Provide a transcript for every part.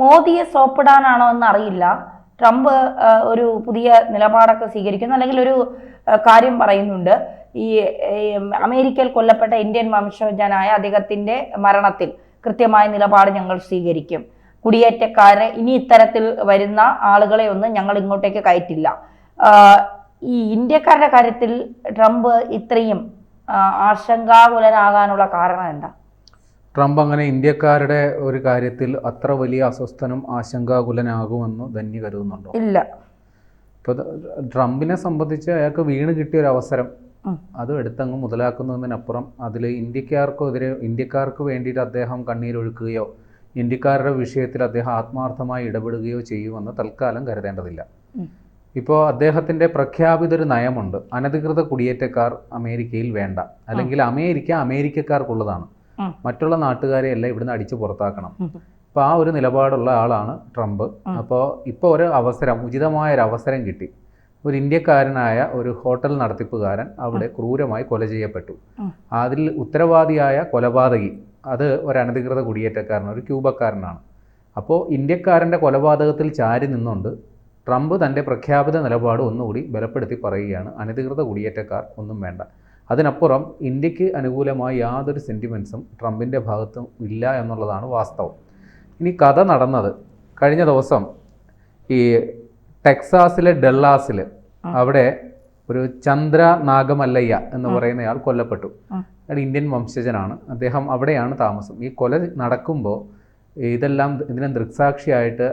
മോദിയെ സോപ്പിടാനാണോ എന്ന് അറിയില്ല ട്രംപ് ഒരു പുതിയ നിലപാടൊക്കെ സ്വീകരിക്കുന്നു. അല്ലെങ്കിൽ ഒരു കാര്യം പറയുന്നുണ്ട്. ഈ അമേരിക്കയിൽ കൊല്ലപ്പെട്ട ഇന്ത്യൻ വംശജനായ അദ്ദേഹത്തിന്റെ മരണത്തിൽ കൃത്യമായ നിലപാട് ഞങ്ങൾ സ്വീകരിക്കും. കുടിയേറ്റക്കാരെ ഇനി ഇത്തരത്തിൽ വരുന്ന ആളുകളെ ഒന്നും ഞങ്ങൾ ഇങ്ങോട്ടേക്ക് കയറ്റില്ല. ഈ ഇന്ത്യക്കാരുടെ കാര്യത്തിൽ ട്രംപ് ഇത്രയും ആശങ്കാകുലനാകാനുള്ള കാരണം എന്താ? ട്രംപ് അങ്ങനെ ഇന്ത്യക്കാരുടെ ഒരു കാര്യത്തിൽ അത്ര വലിയ അസ്വസ്ഥനും ആശങ്കാകുലനാകുമെന്ന് ധന്യ കരുതുന്നുണ്ടോ ഇല്ല ഇപ്പോൾ ട്രംപിനെ സംബന്ധിച്ച് അയാൾക്ക് വീണ് കിട്ടിയ ഒരു അവസരം. അത് എടുത്തങ്ങ് മുതലാക്കുന്നതിനപ്പുറം അതിൽ ഇന്ത്യക്കാർക്കെതിരെ ഇന്ത്യക്കാർക്ക് വേണ്ടിയിട്ട് അദ്ദേഹം കണ്ണീരൊഴുക്കുകയോ ഇന്ത്യക്കാരുടെ വിഷയത്തിൽ അദ്ദേഹം ആത്മാർത്ഥമായി ഇടപെടുകയോ ചെയ്യുമെന്ന് തൽക്കാലം കരുതേണ്ടതില്ല. ഇപ്പോൾ അദ്ദേഹത്തിന്റെ പ്രഖ്യാപിത ഒരു നയമുണ്ട് അനധികൃത കുടിയേറ്റക്കാർ അമേരിക്കയിൽ വേണ്ട അല്ലെങ്കിൽ അമേരിക്ക അമേരിക്കക്കാർക്കുള്ളതാണ്. മറ്റുള്ള നാട്ടുകാരെ എല്ലാം ഇവിടുന്ന് അടിച്ചു പുറത്താക്കണം. അപ്പൊ അപ്പോൾ ആ ഒരു നിലപാടുള്ള ആളാണ് ട്രംപ്. അപ്പോൾ ഇപ്പോൾ ഒരു അവസരം ഉചിതമായ ഒരു അവസരം കിട്ടി. ഒരു ഇന്ത്യക്കാരനായ ഒരു ഹോട്ടൽ നടത്തിപ്പുകാരൻ അവിടെ ക്രൂരമായി കൊല ചെയ്യപ്പെട്ടു. അതിൽ ഉത്തരവാദിയായ കൊലപാതകി അത് ഒരു അനധികൃത കുടിയേറ്റക്കാരൻ ഒരു ക്യൂബക്കാരനാണ്. അപ്പോൾ ഇന്ത്യക്കാരന്റെ കൊലപാതകത്തിൽ ചാരി നിന്നുകൊണ്ട് ട്രംപ് തന്റെ പ്രഖ്യാപിത നിലപാട് ഒന്നുകൂടി ബലപ്പെടുത്തി പറയുകയാണ് അനധികൃത കുടിയേറ്റക്കാർ ഒന്നും വേണ്ട. അതിനപ്പുറം ഇന്ത്യയ്ക്ക് അനുകൂലമായ യാതൊരു സെന്റിമെൻസും ട്രംപിന്റെ ഭാഗത്തും ഇല്ല എന്നുള്ളതാണ് വാസ്തവം. ഇനി കഥ നടന്നത് കഴിഞ്ഞ ദിവസം ഈ ടെക്സാസിലെ ഡെല്ലാസിൽ അവിടെ ഒരു ചന്ദ്ര നാഗമല്ലയ്യ എന്ന് പറയുന്നയാൾ കൊല്ലപ്പെട്ടു. അയാൾ ഇന്ത്യൻ വംശജനാണ്. അദ്ദേഹം അവിടെയാണ് താമസം. ഈ കൊല നടക്കുമ്പോൾ ഇതെല്ലാം ഇതിനെ ദൃക്സാക്ഷിയായിട്ട്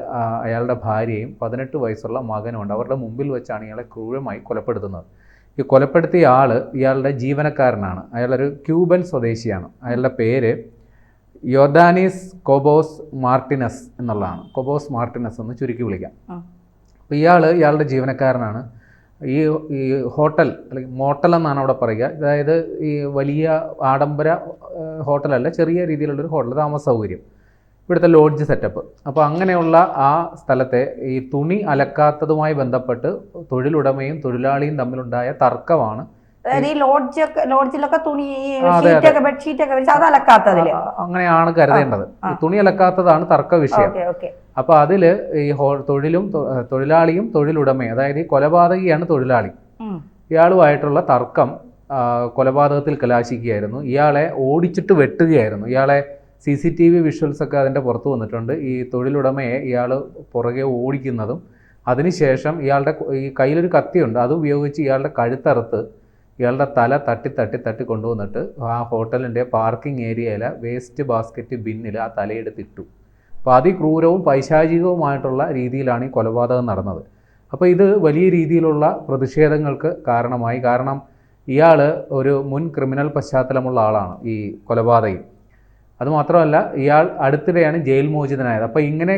അയാളുടെ ഭാര്യയും പതിനെട്ട് വയസ്സുള്ള മകനുമുണ്ട്. അവരുടെ മുമ്പിൽ വെച്ചാണ് ഇയാളെ ക്രൂരമായി കൊലപ്പെടുത്തുന്നത്. ഈ കൊലപ്പെടുത്തിയ ആൾ ഇയാളുടെ ജീവനക്കാരനാണ്. അയാളൊരു ക്യൂബൻ സ്വദേശിയാണ്. അയാളുടെ പേര് യോദാനീസ് കൊബോസ് മാർട്ടിനസ് എന്നുള്ളതാണ്. കൊബോസ് മാർട്ടിനസ് എന്ന് ചുരുക്കി വിളിക്കാം. അപ്പോൾ ഇയാൾ ഇയാളുടെ ജീവനക്കാരനാണ്. ഈ ഈ ഹോട്ടൽ അല്ലെങ്കിൽ മോട്ടൽ എന്നാണ് അവിടെ പറയുക. അതായത് ഈ വലിയ ആഡംബര ഹോട്ടലല്ല ചെറിയ രീതിയിലുള്ളൊരു ഹോട്ടൽ താമസ സൗകര്യം ഇവിടുത്തെ ലോഡ്ജ് സെറ്റപ്പ് അപ്പോൾ അങ്ങനെയുള്ള ആ സ്ഥലത്തെ ഈ തുണി അലക്കാത്തതുമായി ബന്ധപ്പെട്ട് തൊഴിലുടമയും തൊഴിലാളിയും തമ്മിലുണ്ടായ തർക്കമാണ്. ഈ ലോഡ്ജൊക്കെ ലോഡ്ജിലൊക്കെ തുണി ഷീറ്റൊക്കെ വെച്ച് അത് അങ്ങനെയാണ് കരുതേണ്ടത്. തുണി അലക്കാത്തതാണ് തർക്ക വിഷയം അപ്പൊ അതിൽ ഈ തൊഴിലും തൊഴിലാളിയും തൊഴിലുടമയും അതായത് ഈ കൊലപാതകിയാണ് തൊഴിലാളി. ഇയാളുമായിട്ടുള്ള തർക്കം കൊലപാതകത്തിൽ കലാശിക്കുകയായിരുന്നു. ഇയാളെ ഓടിച്ചിട്ട് വെട്ടുകയായിരുന്നു. ഇയാളെ സി സി ടി വി വിഷ്വൽസൊക്കെ അതിന്റെ പുറത്ത് വന്നിട്ടുണ്ട്. ഈ തൊഴിലുടമയെ ഇയാൾ പുറകെ ഓടിക്കുന്നതും അതിനുശേഷം ഇയാളുടെ ഈ കയ്യിലൊരു കത്തിയുണ്ട്. അത് ഉപയോഗിച്ച് ഇയാളുടെ കഴുത്തറുത്ത് ഇയാളുടെ തല തട്ടി തട്ടി തട്ടി കൊണ്ടുവന്നിട്ട് ആ ഹോട്ടലിന്റെ പാർക്കിംഗ് ഏരിയയിലെ വേസ്റ്റ് ബാസ്ക്കറ്റ് ബിന്നിൽ ആ തലയെടുത്തിട്ടു അപ്പോൾ അതിക്രൂരവും പൈശാചികവുമായിട്ടുള്ള രീതിയിലാണ് ഈ കൊലപാതകം നടന്നത്. അപ്പോൾ ഇത് വലിയ രീതിയിലുള്ള പ്രതിഷേധങ്ങൾക്ക് കാരണമായി. കാരണം ഇയാൾ ഒരു മുൻ ക്രിമിനൽ പശ്ചാത്തലമുള്ള ആളാണ് ഈ കൊലപാതകി അതുമാത്രമല്ല ഇയാൾ അടുത്തിടെയാണ് ജയിൽ മോചിതനായത്. അപ്പോൾ ഇങ്ങനെ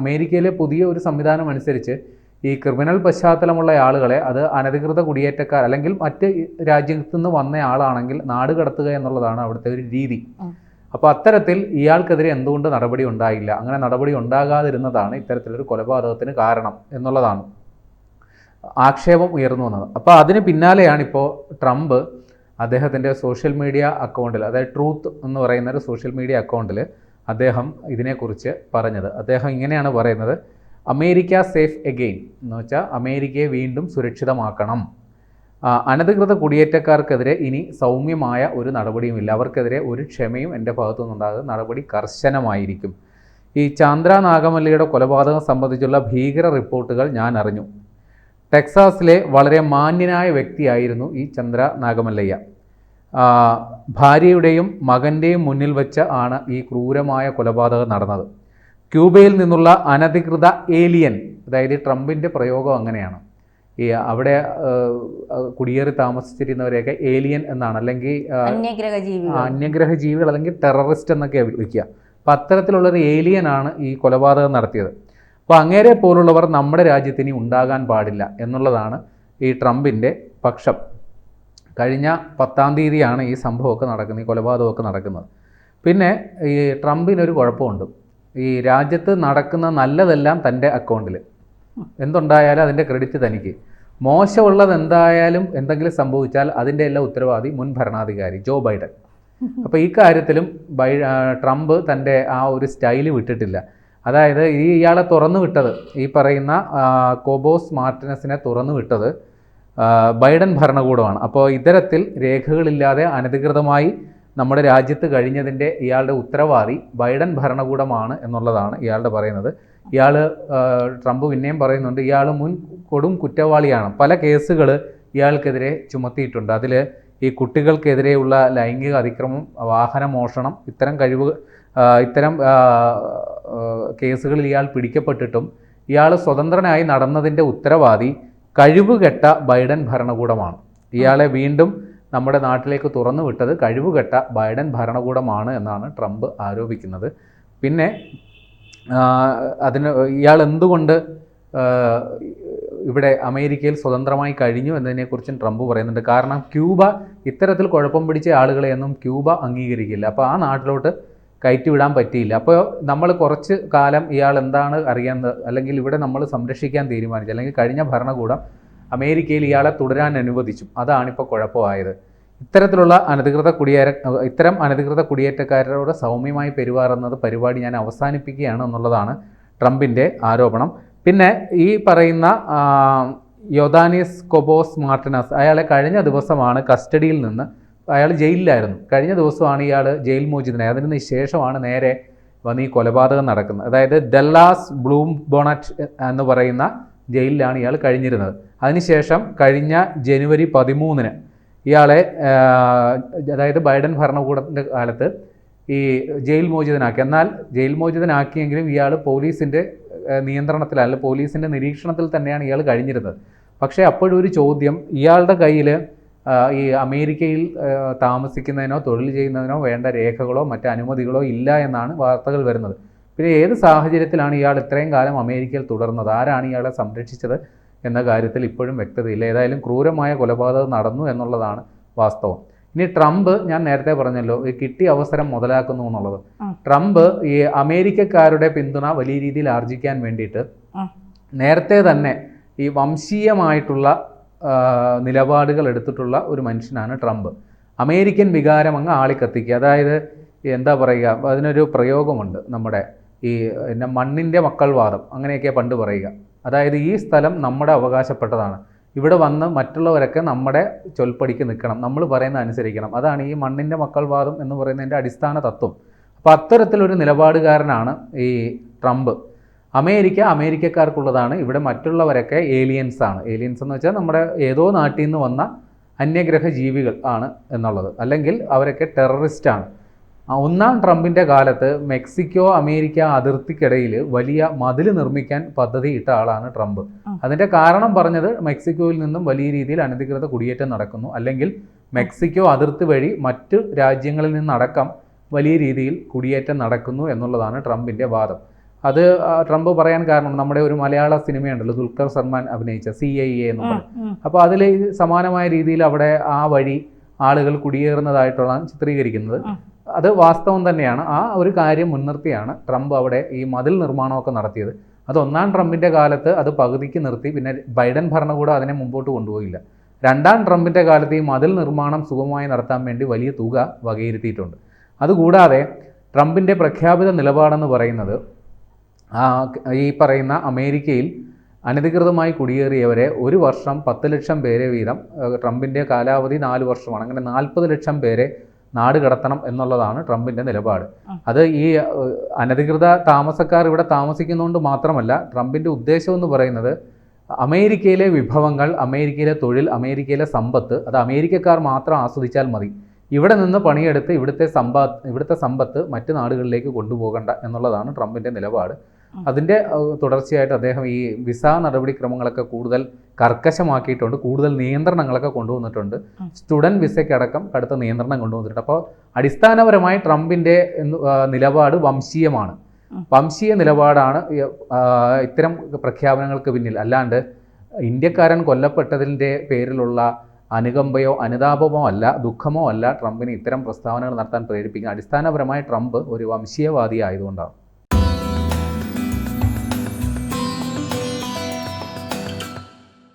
അമേരിക്കയിലെ പുതിയ ഒരു സംവിധാനം അനുസരിച്ച് ഈ ക്രിമിനൽ പശ്ചാത്തലമുള്ള ആളുകളെ അത് അനധികൃത കുടിയേറ്റക്കാർ അല്ലെങ്കിൽ മറ്റ് രാജ്യത്തു നിന്ന് വന്ന ആളാണെങ്കിൽ നാട് കടത്തുക എന്നുള്ളതാണ് അവിടുത്തെ ഒരു രീതി. അപ്പോൾ അത്തരത്തിൽ ഇയാൾക്കെതിരെ എന്തുകൊണ്ട് നടപടി ഉണ്ടായില്ല? അങ്ങനെ നടപടി ഉണ്ടാകാതിരുന്നതാണ് ഇത്തരത്തിലൊരു കൊലപാതകത്തിന് കാരണം എന്നുള്ളതാണ് ആക്ഷേപം ഉയർന്നു വന്നത്. അപ്പോൾ അതിന് പിന്നാലെയാണ് ഇപ്പോൾ ട്രംപ് അദ്ദേഹത്തിന്റെ സോഷ്യൽ മീഡിയ അക്കൗണ്ടിൽ അതായത് ട്രൂത്ത് എന്ന് പറയുന്ന ഒരു സോഷ്യൽ മീഡിയ അക്കൗണ്ടിൽ അദ്ദേഹം ഇതിനെക്കുറിച്ച് പറഞ്ഞത്. അദ്ദേഹം ഇങ്ങനെയാണ് പറയുന്നത് അമേരിക്ക സേഫ് എഗെയിൻ എന്ന് വെച്ചാൽ അമേരിക്കയെ വീണ്ടും സുരക്ഷിതമാക്കണം. അനധികൃത കുടിയേറ്റക്കാർക്കെതിരെ ഇനി സൗമ്യമായ ഒരു നടപടിയുമില്ല. അവർക്കെതിരെ ഒരു ക്ഷമയും എന്റെ ഭാഗത്തുനിന്നുണ്ടാകും നടപടി കർശനമായിരിക്കും. ഈ ചാന്ദ്ര നാഗമല്ലിയുടെ കൊലപാതകം സംബന്ധിച്ചുള്ള ഭീകര റിപ്പോർട്ടുകൾ ഞാൻ അറിഞ്ഞു. ടെക്സാസിലെ വളരെ മാന്യനായ വ്യക്തിയായിരുന്നു ഈ ചന്ദ്ര നാഗമല്ലയ്യ. ഭാര്യയുടെയും മകന്റെയും മുന്നിൽ വെച്ച് ആണ് ഈ ക്രൂരമായ കൊലപാതകം നടന്നത്. ക്യൂബയിൽ നിന്നുള്ള അനധികൃത ഏലിയൻ അതായത് ട്രംപിന്റെ പ്രയോഗം അങ്ങനെയാണ്. ഈ അവിടെ കുടിയേറി താമസിച്ചിരുന്നവരെയൊക്കെ ഏലിയൻ എന്നാണ്. അല്ലെങ്കിൽ അന്യഗ്രഹ ജീവികൾ അല്ലെങ്കിൽ ടെററിസ്റ്റ് എന്നൊക്കെ വിളിക്കുക. അപ്പം അത്തരത്തിലുള്ളൊരു ഏലിയനാണ് ഈ കൊലപാതകം നടത്തിയത്. അപ്പോൾ അങ്ങേരെ പോലുള്ളവർ നമ്മുടെ രാജ്യത്തിന് ഉണ്ടാകാൻ പാടില്ല എന്നുള്ളതാണ് ഈ ട്രംപിന്റെ പക്ഷം. കഴിഞ്ഞ പത്താം തീയതിയാണ് ഈ സംഭവമൊക്കെ നടക്കുന്നത് ഈ കൊലപാതകമൊക്കെ നടക്കുന്നത്. പിന്നെ ഈ ട്രംപിനൊരു കുഴപ്പമുണ്ട്. ഈ രാജ്യത്ത് നടക്കുന്ന നല്ലതെല്ലാം തന്റെ അക്കൗണ്ടിൽ എന്തുണ്ടായാലും അതിന്റെ ക്രെഡിറ്റ് തനിക്ക്. മോശമുള്ളത് എന്തായാലും എന്തെങ്കിലും സംഭവിച്ചാൽ അതിന്റെ എല്ലാം ഉത്തരവാദി മുൻ ഭരണാധികാരി ജോ ബൈഡൻ. അപ്പോൾ ഈ കാര്യത്തിലും ബൈ ട്രംപ് തന്റെ ആ ഒരു സ്റ്റൈൽ വിട്ടിട്ടില്ല. അതായത് ഈ ഇയാളെ തുറന്നു വിട്ടത് ഈ പറയുന്ന കോബോസ് മാർട്ടിനസിനെ തുറന്നു വിട്ടത് ബൈഡൻ ഭരണകൂടമാണ്. അപ്പോൾ ഇത്തരത്തിൽ രേഖകളില്ലാതെ അനധികൃതമായി നമ്മുടെ രാജ്യത്ത് കഴിഞ്ഞതിന്റെ ഇയാളുടെ ഉത്തരവാദി ബൈഡൻ ഭരണകൂടമാണ് എന്നുള്ളതാണ് ഇയാളുടെ പറയുന്നത്. ഇയാൾ ട്രംപ് പിന്നെയും പറയുന്നുണ്ട് ഇയാൾ മുൻ കൊടും കുറ്റവാളിയാണ്. പല കേസുകൾ ഇയാൾക്കെതിരെ ചുമത്തിയിട്ടുണ്ട്. അതിൽ ഈ കുട്ടികൾക്കെതിരെയുള്ള ലൈംഗിക അതിക്രമം വാഹന മോഷണം ഇത്തരം കഴിവ് ഇത്തരം കേസുകളിൽ ഇയാൾ പിടിക്കപ്പെട്ടിട്ടും ഇയാൾ സ്വതന്ത്രനായി നടന്നതിന്റെ ഉത്തരവാദി കഴിവുകെട്ട ബൈഡൻ ഭരണകൂടമാണ്. ഇയാളെ വീണ്ടും നമ്മുടെ നാട്ടിലേക്ക് തുറന്നു വിട്ടത് കഴിവുകെട്ട ബൈഡൻ ഭരണകൂടമാണ് എന്നാണ് ട്രംപ് ആരോപിക്കുന്നത്. പിന്നെ അതിന് ഇയാൾ എന്തുകൊണ്ട് ഇവിടെ അമേരിക്കയിൽ സ്വതന്ത്രമായി കഴിഞ്ഞു എന്നതിനെക്കുറിച്ചും ട്രംപ് പറയുന്നുണ്ട്. കാരണം ക്യൂബ ഇത്തരത്തിൽ കുഴപ്പം പിടിച്ച ആളുകളെയൊന്നും ക്യൂബ അംഗീകരിക്കില്ല. അപ്പോൾ ആ നാട്ടിലോട്ട് കയറ്റിവിടാൻ പറ്റിയില്ല. അപ്പോൾ നമ്മൾ കുറച്ച് കാലം ഇയാൾ എന്താണ് അറിയുന്നത്? അല്ലെങ്കിൽ ഇവിടെ നമ്മൾ സംരക്ഷിക്കാൻ തീരുമാനിച്ചു. അല്ലെങ്കിൽ കഴിഞ്ഞ ഭരണകൂടം അമേരിക്കയിൽ ഇയാളെ തുടരാൻ അനുവദിച്ചു. അതാണിപ്പോൾ കുഴപ്പമായത്. ഇത്തരത്തിലുള്ള അനധികൃത കുടിയേറ്റ ഇത്തരം അനധികൃത കുടിയേറ്റക്കാരോട് സൗമ്യമായി പെരുമാറുന്നത് പരിപാടി ഞാൻ അവസാനിപ്പിക്കുകയാണ് എന്നുള്ളതാണ് ട്രംപിന്റെ ആരോപണം. പിന്നെ ഈ പറയുന്ന യോദാനിസ് കൊബോസ് മാർട്ടിനസ് അയാളെ കഴിഞ്ഞ ദിവസമാണ് കസ്റ്റഡിയിൽ നിന്ന് അയാൾ ജയിലിലായിരുന്നു. കഴിഞ്ഞ ദിവസമാണ് ഇയാൾ ജയിൽ മോചിതനായത് അതിന് ശേഷമാണ് നേരെ വന്ന് ഈ കൊലപാതകം നടക്കുന്നത്. അതായത് ഡെല്ലാസ് ബ്ലൂം ബോണറ്റ് എന്ന് പറയുന്ന ജയിലിലാണ് ഇയാൾ കഴിഞ്ഞിരുന്നത്. അതിനുശേഷം കഴിഞ്ഞ ജനുവരി പതിമൂന്നിന് ഇയാളെ അതായത് ബൈഡൻ ഭരണകൂടത്തിന്റെ കാലത്ത് ഈ ജയിൽ മോചിതനാക്കി. എന്നാൽ ജയിൽ മോചിതനാക്കിയെങ്കിലും ഇയാൾ പോലീസിന്റെ നിയന്ത്രണത്തിൽ നിയന്ത്രണത്തിലല്ല പോലീസിന്റെ നിരീക്ഷണത്തിൽ തന്നെയാണ് ഇയാൾ കഴിഞ്ഞിരുന്നത്. പക്ഷേ അപ്പോഴൊരു ചോദ്യം ഇയാളുടെ കയ്യിൽ ഈ അമേരിക്കയിൽ താമസിക്കുന്നതിനോ തൊഴിൽ ചെയ്യുന്നതിനോ വേണ്ട രേഖകളോ മറ്റ് അനുമതികളോ ഇല്ല എന്നാണ് വാർത്തകൾ വരുന്നത്. പിന്നെ ഏത് സാഹചര്യത്തിലാണ് ഇയാൾ ഇത്രയും കാലം അമേരിക്കയിൽ തുടർന്നത്? ആരാണ് ഇയാളെ സംരക്ഷിച്ചത് എന്ന കാര്യത്തിൽ ഇപ്പോഴും വ്യക്തതയില്ല. ഏതായാലും ക്രൂരമായ കൊലപാതകം നടന്നു എന്നുള്ളതാണ് വാസ്തവം. ഇനി ട്രംപ് ഞാൻ നേരത്തെ പറഞ്ഞല്ലോ ഈ കിട്ടിയ അവസരം മുതലാക്കുന്നു എന്നുള്ളത്. ട്രംപ് ഈ അമേരിക്കക്കാരുടെ പിന്തുണ വലിയ രീതിയിൽ ആർജിക്കാൻ വേണ്ടിയിട്ട് നേരത്തെ തന്നെ ഈ വംശീയമായിട്ടുള്ള നിലപാടുകൾ എടുത്തിട്ടുള്ള ഒരു മനുഷ്യനാണ് ട്രംപ്. അമേരിക്കൻ വികാരം അങ്ങ് ആളിക്കത്തിക്കുക. അതായത് എന്താ പറയുക അതിനൊരു പ്രയോഗമുണ്ട് നമ്മുടെ ഈ പിന്നെ മണ്ണിന്റെ മക്കൾ വാദം അങ്ങനെയൊക്കെ പണ്ട് പറയുക. അതായത് ഈ സ്ഥലം നമ്മുടെ അവകാശപ്പെട്ടതാണ്. ഇവിടെ വന്ന് മറ്റുള്ളവരൊക്കെ നമ്മുടെ ചൊൽപ്പടിക്ക് നിൽക്കണം. നമ്മൾ പറയുന്ന അനുസരിക്കണം. അതാണ് ഈ മണ്ണിന്റെ മക്കൾ വാദം എന്ന് പറയുന്നതിന്റെ അടിസ്ഥാന തത്വം. അപ്പോൾ അത്തരത്തിലൊരു നിലപാടുകാരനാണ് ഈ ട്രംപ്. അമേരിക്ക അമേരിക്കക്കാർക്കുള്ളതാണ്. ഇവിടെ മറ്റുള്ളവരൊക്കെ ഏലിയൻസ് ആണ്. ഏലിയൻസ് എന്ന് വെച്ചാൽ നമ്മുടെ ഏതോ നാട്ടിൽ നിന്ന് വന്ന അന്യഗ്രഹ ജീവികൾ ആണ് എന്നുള്ളത്. അല്ലെങ്കിൽ അവരൊക്കെ ടെററിസ്റ്റ് ആണ്. ഒന്നാം ട്രംപിന്റെ കാലത്ത് മെക്സിക്കോ അമേരിക്ക അതിർത്തിക്കിടയിൽ വലിയ മതിൽ നിർമ്മിക്കാൻ പദ്ധതി ഇട്ട ആളാണ് ട്രംപ്. അതിന്റെ കാരണം പറഞ്ഞത് മെക്സിക്കോയിൽ നിന്നും വലിയ രീതിയിൽ അനധികൃത കുടിയേറ്റം നടക്കുന്നു. അല്ലെങ്കിൽ മെക്സിക്കോ അതിർത്തി വഴി മറ്റു രാജ്യങ്ങളിൽ നിന്നടക്കം വലിയ രീതിയിൽ കുടിയേറ്റം നടക്കുന്നു എന്നുള്ളതാണ് ട്രംപിന്റെ വാദം. അത് ട്രംപ് പറയാൻ കാരണം നമ്മുടെ ഒരു മലയാള സിനിമയുണ്ടല്ലോ ദുൽഖർ സൽമാൻ അഭിനയിച്ച സി ഐ എ എന്ന് പറയും അപ്പോൾ അതിൽ സമാനമായ രീതിയിൽ അവിടെ ആ വഴി ആളുകൾ കുടിയേറുന്നതായിട്ടുള്ള ചിത്രീകരിക്കുന്നത്. അത് വാസ്തവം തന്നെയാണ്. ആ ഒരു കാര്യം മുൻനിർത്തിയാണ് ട്രംപ് അവിടെ ഈ മതിൽ നിർമ്മാണമൊക്കെ നടത്തിയത്. അത് ഒന്നാം ട്രംപിന്റെ കാലത്ത് അത് പകുതിക്ക് നിർത്തി. പിന്നെ ബൈഡൻ ഭരണകൂടം അതിനെ മുമ്പോട്ട് കൊണ്ടുപോയില്ല. രണ്ടാം ട്രംപിന്റെ കാലത്ത് ഈ മതിൽ നിർമ്മാണം സുഗമമായി നടത്താൻ വേണ്ടി വലിയ തുക വകയിരുത്തിയിട്ടുണ്ട്. അതുകൂടാതെ ട്രംപിന്റെ പ്രഖ്യാപിത നിലപാടെന്ന് പറയുന്നത് ഈ പറയുന്ന അമേരിക്കയിൽ അനധികൃതമായി കുടിയേറിയവരെ ഒരു വർഷം പത്ത് ലക്ഷം പേരെ വീതം ട്രംപിന്റെ കാലാവധി നാല് വർഷമാണ്. അങ്ങനെ നാൽപ്പത് ലക്ഷം പേരെ നാട് കടത്തണം എന്നുള്ളതാണ് ട്രംപിന്റെ നിലപാട്. അത് ഈ അനധികൃത താമസക്കാർ ഇവിടെ താമസിക്കുന്നതുകൊണ്ട് മാത്രമല്ല ട്രംപിന്റെ ഉദ്ദേശം എന്ന് പറയുന്നത് അമേരിക്കയിലെ വിഭവങ്ങൾ അമേരിക്കയിലെ തൊഴിൽ അമേരിക്കയിലെ സമ്പത്ത് അത് അമേരിക്കക്കാർ മാത്രം ആസ്വദിച്ചാൽ മതി. ഇവിടെ നിന്ന് പണിയെടുത്ത് ഇവിടുത്തെ സമ്പാ ഇവിടുത്തെ സമ്പത്ത് മറ്റ് നാടുകളിലേക്ക് കൊണ്ടുപോകണ്ട എന്നുള്ളതാണ് ട്രംപിന്റെ നിലപാട്. അതിന്റെ തുടർച്ചയായിട്ട് അദ്ദേഹം ഈ വിസ നടപടിക്രമങ്ങളൊക്കെ കൂടുതൽ കർക്കശമാക്കിയിട്ടുണ്ട് കൂടുതൽ നിയന്ത്രണങ്ങളൊക്കെ കൊണ്ടുവന്നിട്ടുണ്ട്. സ്റ്റുഡന്റ് വിസയ്ക്കടക്കം കടുത്ത നിയന്ത്രണം കൊണ്ടുവന്നിട്ടുണ്ട്. അപ്പോൾ അടിസ്ഥാനപരമായി ട്രംപിന്റെ നിലപാട് വംശീയമാണ്. വംശീയ നിലപാടാണ് ഇത്തരം പ്രഖ്യാപനങ്ങൾക്ക് പിന്നിൽ. അല്ലാണ്ട് ഇന്ത്യക്കാരൻ കൊല്ലപ്പെട്ടതിന്റെ പേരിലുള്ള അനുകമ്പയോ അനുതാപമോ അല്ല ദുഃഖമോ അല്ല ട്രംപിന് ഇത്തരം പ്രസ്താവനകൾ നടത്താൻ പ്രേരിപ്പിക്കുക അടിസ്ഥാനപരമായി ട്രംപ് ഒരു വംശീയവാദി ആയതുകൊണ്ടാണ്